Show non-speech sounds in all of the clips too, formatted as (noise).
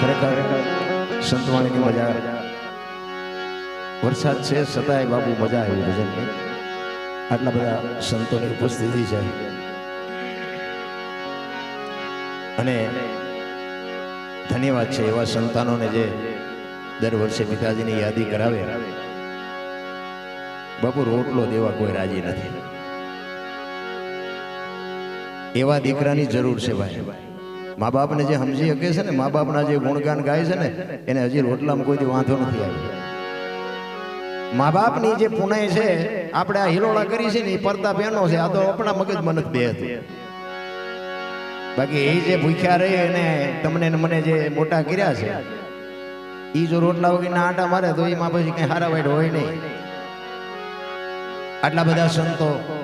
ખરેખર સંતવાણીની મજા. વરસાદ છે છતાંય બાબુ મજા આવી ભજનની આટલા બધા સંતોની ઉપસ્થિતિ છે. અને ધન્યવાદ છે એવા સંતાનોને જે દર વર્ષે પિતાજીની યાદી કરાવે. બાપુ રોટલો દેવા કોઈ રાજી નથી. એવા દીકરાની જરૂર છે ભાઈ. મા બાપને જે સમજી શકે છે ને મા બાપના જે ગુણગાન ગાય છે ને, એને હજી રોટલામાં કોઈ વાંધો નથી આવ્યો. મા બાપની જે પુણ્ય છે, આપણે આ હિલોળા કરી છે ને, એ પડતા બહેનો છે, આ તો આપણા મગજમાં નથી બે હતું. બાકી એ જે ભૂખ્યા રહે અને તમને મને જે મોટા કર્યા છે એ જો રોટલા વગેરે આટા મારે તો એમાં પછી કઈ હારા વાઈટ હોય નહીં. આટલા બધા સંતો.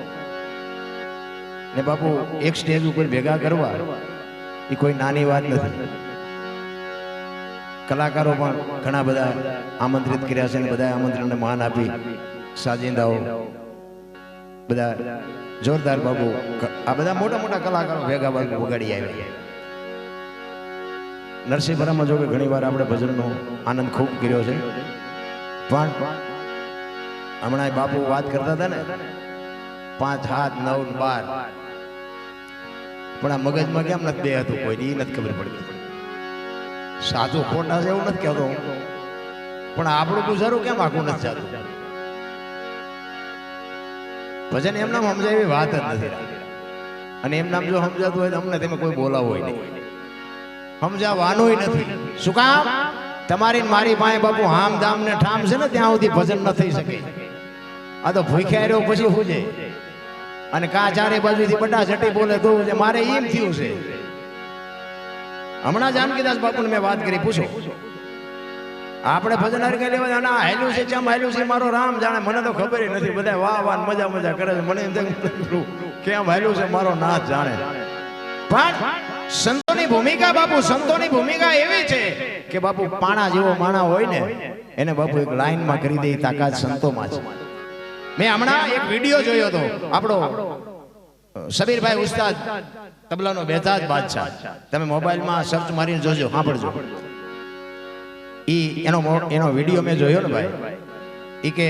ને બાપુ, એક સ્ટેજ ઉપર ભેગા કરવા. એ કોઈ નાની વાત નથી. કલાકારો પણ ઘણા બધા આમંત્રિત કર્યા છે અને બધા આમંત્રણને માન આપી સાજિંદાઓ, બધા જોરદાર બાબુ આ બધા મોટા મોટા કલાકારો ભેગા બાબુ વગાડી આવ્યા નરસિંહપરામાં જો કે ઘણી વાર આપણે ભજનનો આનંદ ખૂબ કર્યો છે. પણ હમણાં બાપુ વાત કરતા હતા ને, પાંચ હાથ નવ, બાર પણ આ મગજમાં કેમ નથી બે કોઈ? એ નથી ખબર પડતી. સાચું ખોટા છે એવું નથી કહેતો પણ આપણું ગુજારું કેમ આખું નથી જાતું? ભજન એમ નામ સમજાય એવી વાત જ નથી. અને એમ નામ જો સમજાતું હોય તો અમને તમે કોઈ બોલાવો નહીં. સમજાવવાનું નથી. શું કામ? તમારી મારી પાસે બાપુ હામ ધામ ને ઠામ છે ને, ત્યાં સુધી ભજન ન થઈ શકે. આ તો ભૂખ્યા રહ્યો પછી હું અને કા ચારે બાજુથી બટા જટી બોલે તો મારે એમ થયું છે. હમણાં જાનકીદાસ બાપુને મેં વાત કરી, પૂછો. આપણે ભજન હરકે લેવા ના, હેલું છે, ચમ હેલું છે, મારો રામ જાણે, મને તો ખબર નથી બધા વાહ વાહ મજા મજા કરે છે, મને એમ કેમ હેલું છે, મારો નાથ જાણે. પણ સંતોની ભૂમિકા, બાપુ, સંતોની ભૂમિકા એવી છે કે બાપુ, પાણા જેવો માણા હોય ને, એને બાપુ એક લાઈનમાં કરી દે, તાકાત સંતોમાં છે. મેં હમણાં એક વીડિયો જોયો હતો. આપણો સમીરભાઈ ઉસ્તાદ તબલાનો બેતાજ બાદશાહ. તમે મોબાઈલમાં સર્ચ મારીને જોજો સાંભળજો. ઈ એનો એનો વીડિયો મેં જોયો ને ભાઈ. ઈ કે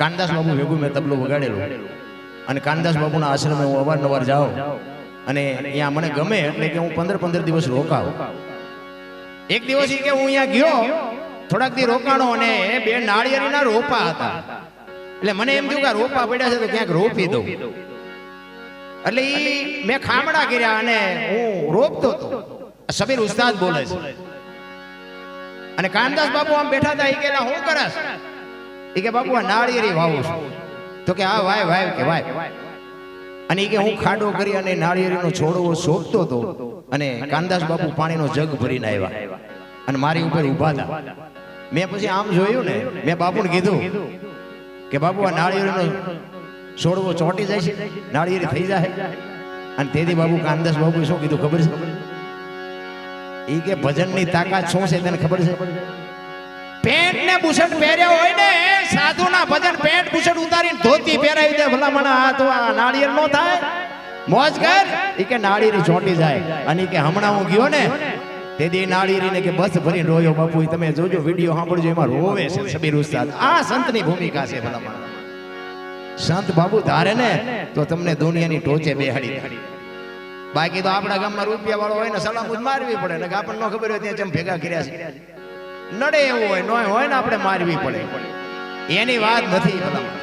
કાનદાસ બાબુ ભેગું મેં તબલો વગાડેલું. અને કાનદાસ બાબુના આશ્રમે હું અવારનવાર જાઉં. અને અહીંયા મને ગમે એટલે કે હું પંદર પંદર દિવસ રોકાવ. એક દિવસ ઈ કે હું અહીંયા ગયો થોડાક દી રોકાણો અને બે નાળિયેરીના રોપા હતા. એટલે મને એમ થયું કે રોપા પડ્યા છે તો ક્યાંક રોપી દઉં. એટલે એ મેં ખામડા કર્યા અને હું રોપતો હતો. સબીર ઉસ્તાદ બોલે છે. અને કાનદાસ બાપુ આમ બેઠા હતા એ કે હું કરસ એ કે, બાપુ, આ નાળિયેરી વાવું છું. તો કે આ વાય વાય, કે વાય. અને એ કે, હું ખાડો કરી અને નાળિયેરીનો છોડવો શોભતો હતો અને કાનદાસ બાપુ પાણીનો જગ ભરીને આવ્યા અને મારી ઉપર ઊભા હતા મેં પછી આમ જોયું ને, મેં બાપુને કીધું કે બાપુ, આ નાળિયેરીનો છોડવો ચોંટી જાય છે, નાળિયેરી થઈ જાય. અને તેથી બાબુ કાનદાસ બાબુ શું કીધું ખબર છે? ઈ કે ભજનની તાકાત શું છે તને ખબર છે? પેન્ટ ને બુશર્ટ પહેર્યા હોય ને, સાધુના ભજન પેન્ટ બુશર્ટ ઉતારીને ધોતી પહેરાવી દે. ભલામણા આ તો આ નાળિયેર નો થાય. મોજ કર. એ કે નાળિયેરી ચોંટી જાય. અને કે હમણાં હું ગયો ને તેથી રીને કે બસ ભરીને રોયો બાપુ તમે જોજો, વીડિયો સાંભળજો, એમાં રોવે છે સબીર ઉસ્તાદ. આ સંતની ભૂમિકા છે ભલામણ. સંત બાબુ ધારે ને, તો તમને દુનિયાની ટોચે બેહાડી દે. બાકી તો આપણા ગામમાં રૂપિયા વાળો હોય ને સલામ જ મારવી પડે ને આપણને ન ખબર હોય ત્યાં જેમ ભેગા કર્યા છે. નડે એવું હોય નોય હોય ને આપણે મારવી પડે. એની વાત નથી ભલામણ.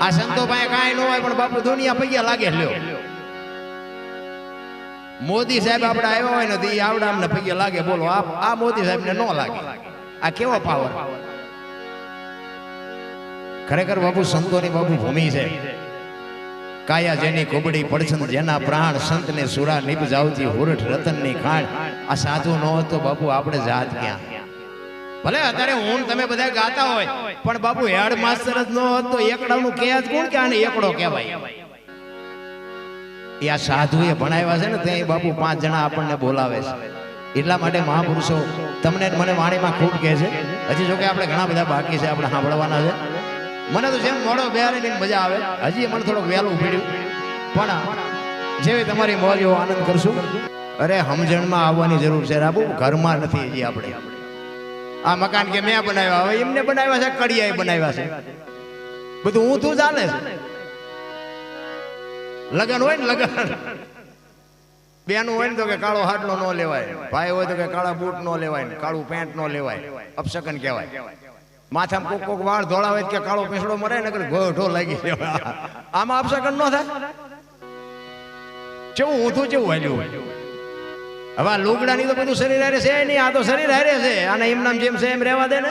આ સંતો પાસે કાંઈ ન હોય, પણ બાપુ દુનિયા પૈયા લાગે લ્યો. મોદી સાહેબ આપણે આવ્યા હોય ને આવડા અમને પૈયા લાગે. બોલો, આ આ મોદી સાહેબ ને ન લાગે. આ કેવો પાવર ખરેખર બાપુ, સંતોની બાપુ ભૂમિ છે. કાયા જેની કુબડી પડછન જેના પ્રાણ સંતને સુરા નિપજાવતી હુરઠ રતનની ખાણ, આ સાધુ ન હોત બાપુ, આપણે જાત ક્યાં ભલે અત્યારે હું તમે બધા ગાતા હોય, પણ બાપુ હેડ માસ્ટર જ ન હોત. એકડાનું કે જ કોણ કે આને એકડો કહેવાય? એ આ સાધુએ ભણાવ્યા છે ને ત્યાં બાપુ પાંચ જણા આપણને બોલાવે છે. એટલા માટે મહાપુરુષો, તમને મને વાણીમાં ખૂબ કહે છે. હજી જોકે આપણે ઘણા બધા બાકી છે, આપણે સાંભળવાના છે. મને તો જેમ મોડો બેહારીને મજા આવે. હજી મને થોડોક વહેલું પીડ્યું પણ જેવી તમારી મોજ આનંદ કરશું. અરે સમજણમાં આવવાની જરૂર છે રાબુ, ઘરમાં નથી હજી આપણે. આ મકાન કે મેં બનાવ્યા, હવે એમને બનાવ્યા છે, કડિયાએ બનાવ્યા છે. બધું હું તું ચાલે છે. લગન હોય ને લગન? બેનું હોય ને તો કે કાળો હાડલો ન લેવાય. ભાઈ હોય તો કે કાળા બૂટ ન લેવાય કાળું પેન્ટ ન લેવાય. અપશકન કહેવાય. માથામાં કોક કોક વાળ હોય કે કાળો પીસડો મરે ને ગોઠો લાગી જાય આમાં અપશકન ન થાય? કેવું ઊંધું, કેવું હોય હવે આ લુગડાની તો બધું શરીર હારે છે નહીં, આ તો શરીર હારે છે. અને એમનામ જેમ છે એમ રહેવા દે ને.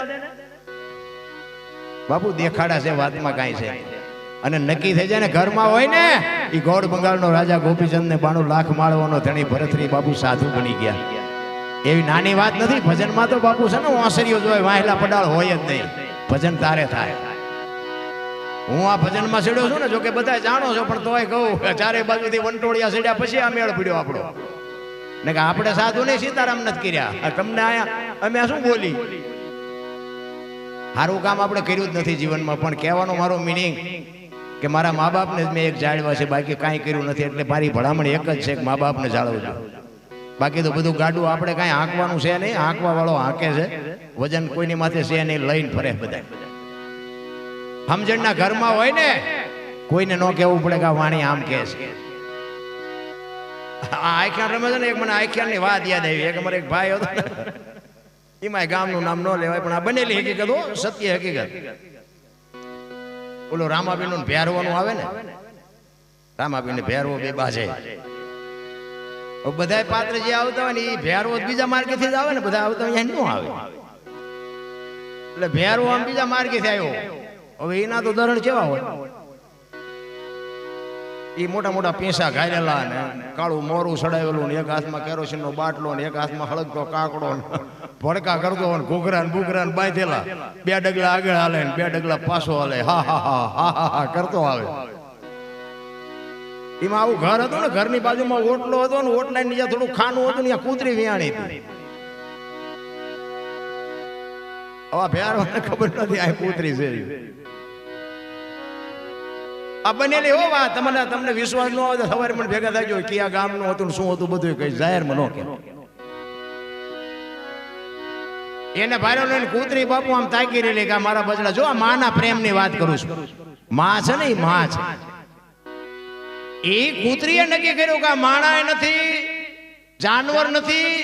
બાપુ દેખાડા છે, વાતમાં કાંઈ છે. અને નક્કી થઈ જાય ને ઘરમાં હોય ને એ ગોળ બંગાળનો રાજા ગોપીચંદ ને બાણું લાખ માળવાનો ધણી ભરતરી બાપુ સાધુ બની ગયા. એવી નાની વાત નથી, ભજનમાં તો બાપુ છે ને ઓસરીઓ જોય વાહેલા પડાળ હોય જ નહીં. ભજન તારે થાય. હું આ ભજનમાં સીડ્યો છું ને, જોકે બધા જાણો છો, પણ તોય કહું, ચારે બાજુથી વંટોળિયા સીડ્યા પછી આ મેળ પડ્યો આપણો. ને કે આપણે સાધુ ને સીતારામ નથી કર્યા. તમને આયા, અમે શું બોલી? સારું કામ આપણે કર્યું જ નથી જીવનમાં, પણ કહેવાનો મારો મિનિંગ કે મારા મા બાપને જ મેં એક જાળવા છે, બાકી કાંઈ કર્યું નથી. એટલે મારી ભલામણ એક જ છે કે મા બાપને જાળવજો. બાકી તો બધું ગાડું આપણે કાંઈ હાંકવાનું છે નહીં હાંકવા વાળો હાંકે છે. વજન કોઈની માથે છે નહીં, લઈને ફરે બધા સમજણના ઘરમાં હોય ને, કોઈને ન કહેવું પડે કે વાણી આમ કહે છે. આખ્યાન રમે છે ને, એક મને આખ્યાનની વાત યાદ આવી. એક અમારે એક ભાઈ હતો. એમાં ગામનું નામ ન લેવાય, પણ આ બનેલી હકીકત હો, સત્ય હકીકત. ઓલો રામાબીનું ભેરવાનું આવે ને? રામાબીને ભેરવો બે બાજે બધા પાત્ર જે આવતા હોય ને એ ભેરવો બીજા માર્ગેથી જ આવે ને? બધા આવતા અહીંયા ન આવે. એટલે ભેરવો આમ બીજા માર્ગેથી આવ્યો. હવે એના તો ધરણ કેવા હોય? એ મોટા મોટા પીસા ઘાયરેલા ને કાળું મોરું સડાવેલું ને એક હાથમાં કેરોસીન નો બાટલો ને એક હાથમાં હળગતો કાકડો ને ભડકા કરતો ને ઘૂઘરા ને બુઘરા ને બાંધેલા. બે ડગલા આગળ હાલે ને બે ડગલા પાછો હાલે. હા હા હા હા કરતો આવે. એમાં આવું ઘર હતું ને, ઘરની બાજુમાં ઓટલો હતો ને ઓટલા નીચે થોડું ખાનું હતું ને કૂતરી વિયાણી હતી. હવે ભેર ખબર નથી આ કૂતરી છે કૂતરી બાપુ આમ તાકી રહેલી કે મારા બચડા જો આ માના પ્રેમની વાત કરું છું. માં છે ને એ માં છે. એ કૂતરીએ નક્કી કર્યું કે આ માણા નથી, જાનવર નથી.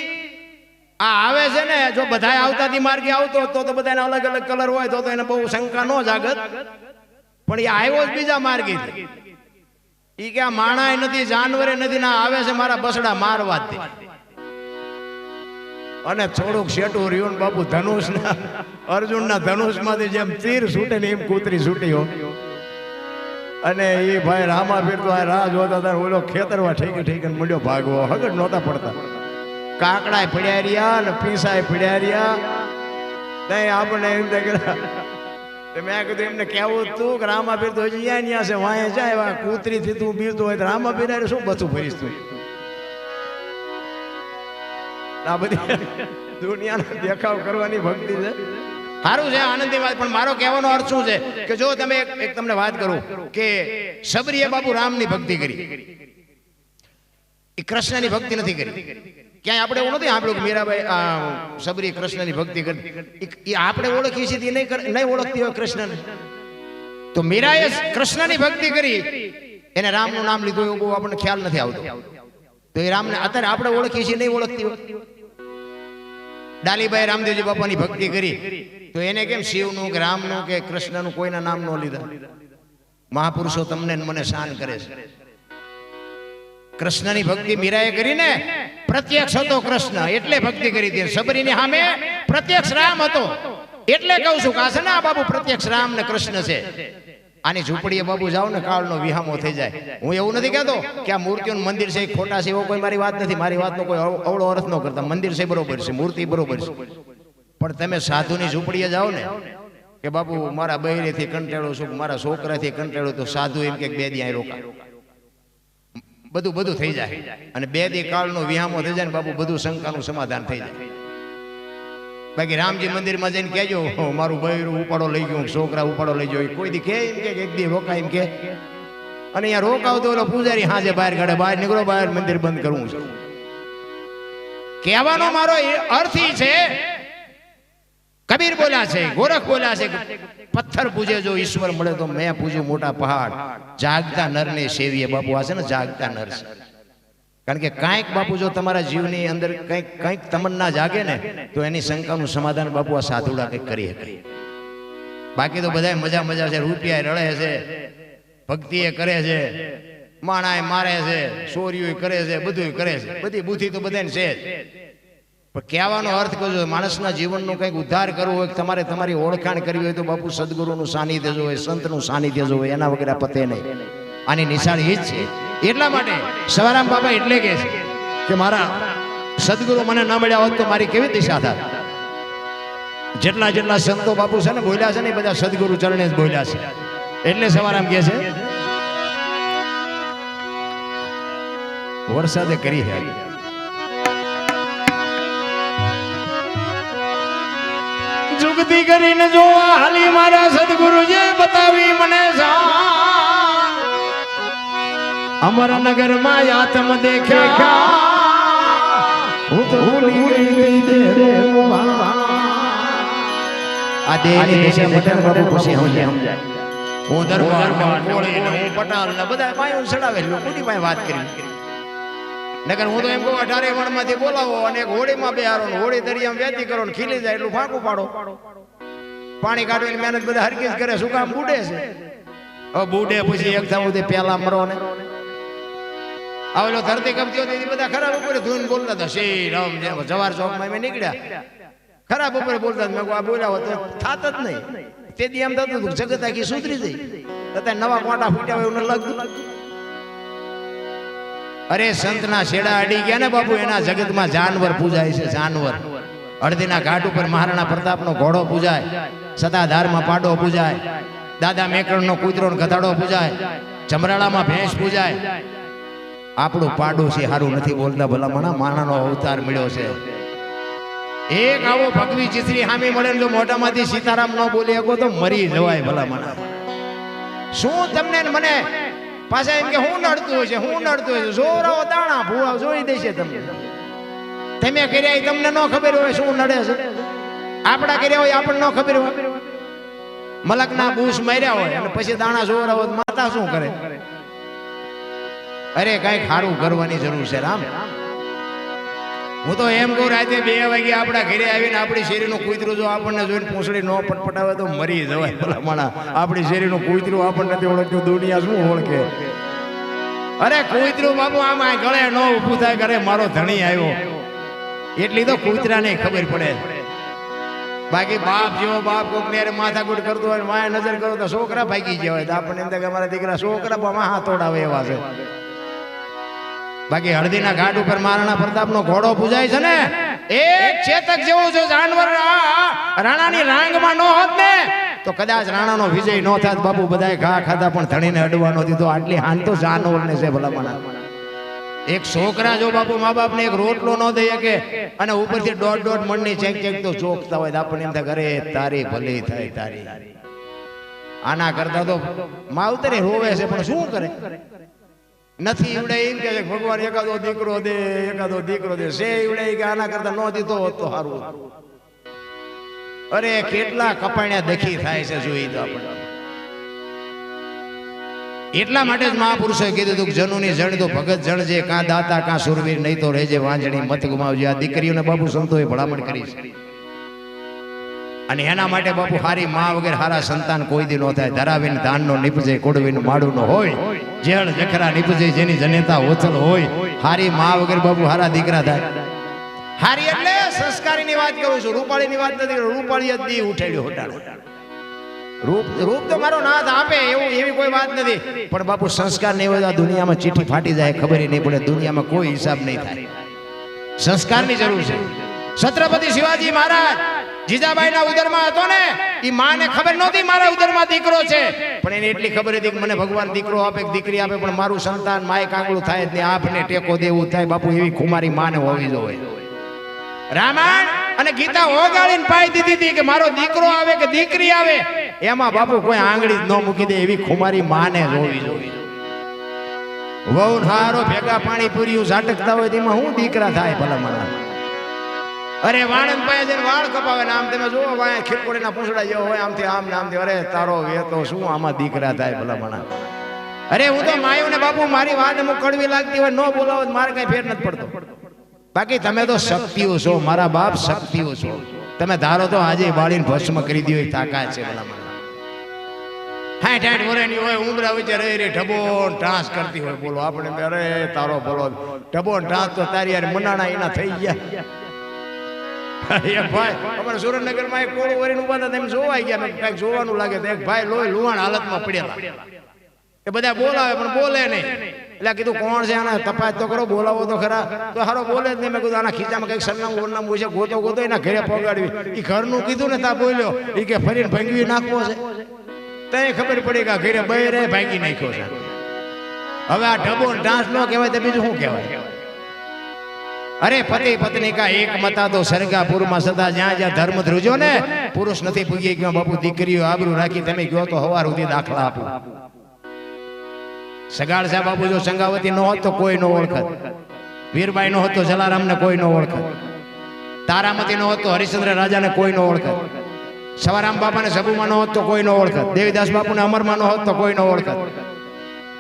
આ આવે છે ને, જો બધા આવતાથી માર્ગે આવતો તો તો બધાને અલગ અલગ કલર હોય તો એને બહુ શંકા ન જાગત. પણ એ આવ્યો જ બીજા માર્ગે. એ કે આ માણા નથી જાનવરે નથી ના આવે છે મારા બસડા મારવા અને થોડુંક શેટું રહ્યું ને બાપુ ધનુષ ના અર્જુન ના ધનુષમાંથી જેમ તીર છૂટે ને એમ કૂતરી છૂટ્યો અને એ ભાઈ રામા પીર તો આ રાહ જોતા હતા ઓલો ખેતરમાં ઠેકી ઠેકી મંડ્યો ભાગવો. હગડ નહોતા પડતા. કાકડાય પીડ્યા રહ્યા ને પીસાય પીડ્યા રહ્યા. નહીં આપણે એમ કે મેં કીધું એમને કહેવું તું કે રામાપીર તો હજી ન્યા છે, વાંહે જાય વા કૂતરી થી તું બીરતો હોય તો હારે શું બધું ફરીશ તું? આ બધી (laughs) દુનિયાનો દેખાવ કરવાની ભક્તિ છે. સારું છે, આનંદની વાત, પણ મારો કહેવાનો અર્થ શું છે? કે જો તમે એક તમને વાત કરું કે સબરીએ બાપુ રામની ભક્તિ કરી. એ કૃષ્ણની ભક્તિ નથી કરી. ક્યાંય આપણે એવું નથી કે મીરાબાઈ સબરી કૃષ્ણની ભક્તિ કરી. ઈ આપણે ઓળખીએ છીએ નહીં નહીં ઓળખતી હોય કૃષ્ણને. તો મીરાએ કૃષ્ણની ભક્તિ કરી. એને રામનું નામ લીધું એવું બહુ આપણને ખ્યાલ નથી આવતો. તો એ રામને અત્યારે આપણે ઓળખીએ છીએ નહીં ઓળખતી હોય. ડાલીબાઈ રામદેવજી બાપાની ભક્તિ કરી. તો એને કેમ શિવનું કે રામનું કે કૃષ્ણનું કોઈના નામ ન લીધા? મહાપુરુષો તમને મને શાન કરે છે. કૃષ્ણની ભક્તિ મીરાએ કરીને પ્રત્યક્ષ હતો કૃષ્ણ, એટલે ભક્તિ કરી હતી. સબરીની સામે પ્રત્યક્ષ રામ હતો. એટલે કહું છું કાશે ના બાબુ પ્રત્યક્ષ રામ ને કૃષ્ણ છે. આની ઝૂંપડીએ બાબુ જાઓ ને કાળનો વિહામો થઈ જાય. હું એવું નથી કહેતો કે આ મૂર્તિઓનું મંદિર છે ખોટા છે એવો કોઈ મારી વાત નથી. મારી વાતનો કોઈ અવ- અવળો અર્થ ન કરતા. મંદિર છે બરોબર છે, મૂર્તિ બરોબર છે. પણ તમે સાધુની ઝૂંપડીએ જાઓ ને કે બાપુ મારા બહેરેથી કંટાળો છું, મારા છોકરાથી કંટાળો તો સાધુ એમ કે બે અહીં રોકા. બધું બધું થઈ જાય. અને બે દી કાળનો વિહામો થઈ જાય ને બાપુ બધું શંકાનું સમાધાન થઈ જાય. બાકી રામજી મંદિરમાં જઈને કહેજો "હો, મારું બૈરું ઉપાડો લઈ ગયો છોકરા ઉપાડો લઈ ગયો. કોઈ દી કે એમ કે એક દી રોકાય એમ કે. અને અહીંયા રોકાવતો ઓલો પૂજારી હાજે બહાર કાઢે બહાર નીકળો બહાર મંદિર બંધ કરવું છે. કહેવાનો મારો અર્થ છે કબીર બોલ્યા છે, ગોરખ બોલ્યા છે પથ્થર પૂજે જો ઈશ્વર મળે તો મેં પૂજ્યું મોટા પહાડ. જાગતા નરને સેવીએ બાપુ આ છે ને જાગતા નર છે. કારણ કે કાંઈક બાપુ જો તમારા જીવની અંદર કંઈક કંઈક તમન્ના જાગે ને, તો એની શંકાનું સમાધાન બાપુ આ સાધુડા કંઈક કરી શકે બાકી તો બધા મજા મજા છે રૂપિયા રળે છે ભક્તિ એ કરે છે માણાએ મારે છે ચોરીઓ કરે છે બધું કરે છે. બધી બુદ્ધિ તો બધાને છે જ. પણ કહેવાનો અર્થ કહો માણસના જીવનનો કંઈક ઉદ્ધાર કરવો હોય તમારે તમારી ઓળખાણ કરવી હોય તો બાપુ સદગુરુનું સાનિધ્ય જોવે, સંતનું સાનિધ્ય જોવે, એના વગેરે પતે નહીં. આની નિશાળ એ જ છે. એટલા માટે સવારામ બાબા એટલે કે છે કે મારા સદગુરુ મને ન મળ્યા હોત તો મારી કેવી દિશા થાત જેટલા જેટલા સંતો બાપુ છે ને બોલ્યા છે ને બધા સદગુરુ ચરણે જ બોલ્યા છે. એટલે સવારામ કહે છે, વરસાદે કરી છે જુગતી કરીને જો હાલી મારા સદગુરુજે બતાવી મને અમર નગરમાં આત્મ દેખ્યા હું તો ભૂલી ગઈ આ દેહની દિશા મટન બાબુ પછી હું દરબારમાં કોળી ને હું પટાલ ને બધા માયો ચડાવે લોકોની પાસે વાત કરી. નગર હું તો એમ કહું, અઢારે વણમાંથી બોલાવો અને એક હોળીમાં બેહારો ને હોળી દરિયામાં વેચી કરો ને ખીલી જાય એટલું ફાંકું પાડો. પાણી કાઢવાની મહેનત બધા હરકીસ કરે, શું કામ બુડે છે? હવે બુડે પછી એક થવું તે પેલા મરો ને. આવેલો ધરતી કબજો હતી બધા ખરાબ ઉપર ધૂન બોલતા હતા. શ્રી રામ જવાર ચોકમાં અમે નીકળ્યા. ખરાબ ઉપર બોલતા. મેં આ બોલ્યા તો થાત જ નહીં. તેથી એમ થતું જગત આખી સુધરી જઈ અત્યારે નવા કોટા ફૂટ્યા હોય એવું લાગતું. અરે સંતના છેડા અડી ગયા ને બાપુ, એના જગતમાં જાનવર પૂજાય છે, જાનવર. અડધીના ઘાટ ઉપર મહારાણા પ્રતાપનો ઘોડો પૂજાય સતાધારમાં પાડો પૂજાય, દાદા મેકરણનો કૂતરો ગધાડો પૂજાય ચમરાળામાં ભેંસ પૂજાય. આપણું પાડું છે સારું નથી બોલતા ભલામણા, માણાનો અવતાર મળ્યો છે. એક આવો ભગવી ચિત્રી હામી મળે જો મોઢામાંથી સીતારામ ન બોલી શકો તો મરી જવાય ભલામણા. શું તમને મને પાછા એમ કે હું નડતું છે, હું નડતું છે. જોરાઓ દાણા ભૂવા જોઈ દેશે તમને. તમે કર્યા તમને ન ખબર હોય શું નડે છે. આપણા કર્યા હોય આપણને ન ખબર હોય. મલકના બૂસ માર્યા હોય અને પછી દાણા જોરાવો તો માતા શું કરે? અરે કઈ ખારું કરવાની જરૂર છે રામ. હું તો એમ કહું, રાતે બે વાગે આપણા ઘરે આવીને આપણી શેરીનું કૂતરું જો આપણને જોઈને પૂંછડી ન પટપટાવે તો મરી જવાય ભલા માણા આપણી શેરીનું કૂતરું આપણને નથી ઓળખતું, દુનિયા શું ઓળખે? અરે કૂતરું બાબુ આમાં ગળે ન ઊભું થાય કરે મારો ધણી આવ્યો. એટલી તો કૂતરાને ખબર પડે. બાકી બાપ જેવો બાપ કોક ને માથાકૂટ કરતો હોય, માયા નજર કરો તો છોકરા ભાગી ગયા હોય. તો આપણને એમ કે અમારા દીકરા છોકરા હાથ તોડાવે એવા છે. બાકી હળદીના ઘાટ ઉપર મહારાણા પ્રતાપનો ઘોડો પૂજાય છે ને? એક ચેતક જેવો જો જાનવર રાણાની રાંગમાં ન હોત ને, તો કદાચ રાણાનો વિજય ન થાત. બાપુ બધાએ ઘા ખાધા, પણ ધણીને અડવાનો દીધો. આટલી હાન તો જાનવરને છે ભલામણા. એક છોકરા જો બાપુ મા બાપને એક રોટલો ન દઈ શકે અને ઉપરથી દોઢ દોઢ મણની ચેક ચેક તો ચોકતા હોય આપણને એમ થાય ઘરે તારી ભલી થાય, તારી. આના કરતા તો માવતરે રોવે છે, પણ શું કરે? નથી ઈવડે એમ કે ભગવાન એકાદો દીકરો દે, એકાદો દીકરો દે. છે ઈવડે કે આના કરતા ન દીધો તો સારું અરે કેટલા કપાણ્યા દખી થાય છે જોઈ તો આપણે. એટલા માટે જ મહાપુરુષોએ કીધું હતું કે જનુની જણ તો ભગત જણ છે, કાં દાતા, કાં સુરવીર, નહીં તો રહેજે વાંજણી, મત ગુમાવજે. આ દીકરીઓને બાપુ સંતોએ ભલામણ કરી છે. અને એના માટે બાપુ હારી મા વગર હારા સંતાન કોઈ દી નો થાય. ધરાવીને ધાનનો નીપજે કોડવીને માડું નો હોય. જેળ જખરા નીપજે, જેની જનેતા ઓછળ હોય. હારી મા વગેરે બાપુ હારા દીકરા થાય. હારી એટલે સંસ્કારીની વાત કરું છું. રૂપાળીની વાત નથી રૂપાળી જ દી ઉઠેડ્યો હોટાડે રૂપ રૂપ તો મારો નાથ આપે, એવું, એવી કોઈ વાત નથી. પણ બાપુ સંસ્કાર નહીં હોય દુનિયામાં ચીઠી ફાટી જાય, ખબર નહીં પડે. દુનિયામાં કોઈ હિસાબ નહીં થાય. સંસ્કારની જરૂર છે. છત્રપતિ શિવાજી મહારાજ જીજાબાઈના ઉદરમાં હતો ને એ માને ખબર નહોતી મારા ઉદરમાં દીકરો છે. પણ એને એટલી ખબર હતી કે મને ભગવાન દીકરો આપે દીકરી આપે, પણ મારું સંતાન માય કાંગળું થાય નહીં. આપને ટેકો દેવું થાય, બાપુ, એવી ખુમારી માને હોવી જોઈએ. રામાયણ અને ગીતા ઓગાળીને પાઈ દીધી હતી કે મારો દીકરો આવે કે દીકરી આવે, એમાં બાપુ કોઈ આંગળી ન મૂકી દે, એવી ખુમારી માને હોવી જોઈએ. વહુ હારો ભેગા પાણી પૂર્યું ઝાટકતા હોય તેમાં હું દીકરા થાય ભલા મને અરે વાણંદ પાસે જઈને વાળ કપાવે ને આમ તમે જુઓ, વાય ખીરકોડીના પૂંછડા જેવો હોય, આમથી આમ ને આમથી. અરે તારો વેતો શું આમાં દીકરા થાય ભલા મણા. અરે હું તો માયું ને બાપુ, મારી વાત અમુક કડવી લાગતી હોય, ન બોલાવો મારે કઈ ફેર નથી પડતો. બાકી તમે તો શક્તિઓ છો, મારા બાપ શક્તિઓ છો. તમે ધારો તો આજે બાળીને ભસ્મ કરી દીધો એ તાકાત છે ભલા મણા. હાઠ હાઠ વરેની હોય ઉમરા વચ્ચે રહી રહી ઢબો ટાંસ કરતી હોય, બોલો આપણે અરે તારો બોલો ઢબો ટાંસ તો તારી યાર મનાણા એના થઈ ગયા. એક એક કોળું વરીને ઊભા હતા, તેમ જોવાઈ ગયા મેં જોવાનું લાગે ભાઈ લોહી લુહાણ હાલતમાં પડેલા. એ બધા બોલાવે, પણ બોલે નહીં. એટલે કીધું, કોણ છે આના? તપાસ તો કરો, બોલાવો તો ખરા. તો હારો બોલે જ નહીં. મેં આના ખીચામાં કંઈક સરનામું ઓરનામું છે, ગોતો ગોતો, એના ઘરે પગાડવી. એ ઘરનું કીધું ને તા બોલ્યો. એ કે, ફરીને ભંગવી નાખવો છે. તઈ ખબર પડી કે ઘરે બહેરે ભાંગી નાખ્યો છે. હવે આ ઢબો ડાન્સ ન કહેવાય તો બીજું શું કહેવાય? અરે પતિ પત્ની કા એક મતા તો સરગાપુરમાં સદા જ્યાં જ્યાં ધર્મ ધ્રુજો ને, પુરુષ નથી પૂગી ગયો બાપુ દીકરીઓ આબરૂ રાખી તમે ગયો તો હવાર સુધી દાખલા આપો. સગાળ સાહેબ બાપુ જો સંગાવતી ન હોત તો કોઈ નો ઓળખત. વીરબાઈ નો હોત તો જલારામ ને કોઈ નો ઓળખત. તારામતી નો હોત તો હરિશ્ચંદ્ર રાજાને કોઈ નો ઓળખત. સવારામ બાપાને સબુમાં નો હોત તો કોઈ નો ઓળખત. દેવીદાસ બાપુને અમરમાં ન હોત તો કોઈ નો ઓળખત.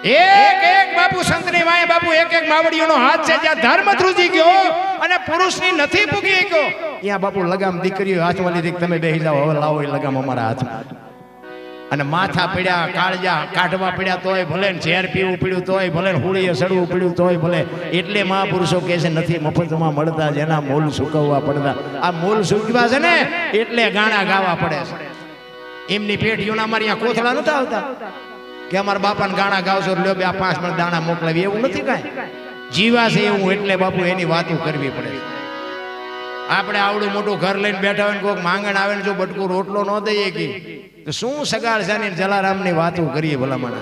એક એક બાપુ સંતની વાય બાપુ, એક એક માવડીઓનો હાથ છે, જ્યાં ધર્મ ધ્રુજી ગયો અને પુરુષની નથી પૂગી ગયો. ત્યાં બાપુ લગામ દીકરીઓ હાથમાં લીધી કે તમે બેસી જાઓ, હવે લાવો એ લગામ અમારા હાથમાં. અને માથા પીડ્યા, કાળજા કાઢવા પીડ્યા તોય ભલે ઝેર પીવું પીડ્યું તોય ભલે હુળીએ સડવું પીડ્યું તોય ભલે. એટલે મહાપુરુષો કહે છે, નથી મફતમાં મળતા જેના મૂલ સુકવવા પડતા. આ મૂલ સુકવા છે ને, એટલે ગાણા ગાવા પડે છે. એમની પેઢીઓના અમારે અહીંયા કોથળા નતા આવતા. કે અમારા બાપાને ગાણા ગાવશો લ્યો બે આ પાંચ મિનિટ દાણા મોકલાવી. એવું નથી કાંઈ. જીવા છે એવું એટલે બાપુ એની વાતો કરવી પડે આપણે આવડું મોટું ઘર લઈને બેઠા હોય ને કોઈક માંગણ આવે ને જો બટકું રોટલો ન દઈએ કે, તો શું સગાળ છે ને જલારામની વાતો કરીએ ભલામણ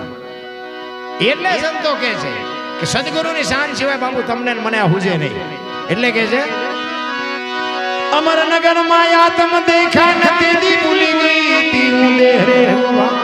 એટલે સંતો કે છે કે સદગુરુની શાન સિવાય બાપુ તમને મને હુજે નહીં. એટલે કે છે, અમર નગરમાં આત્મ દેખા નથી ભૂલી દેહ રે એ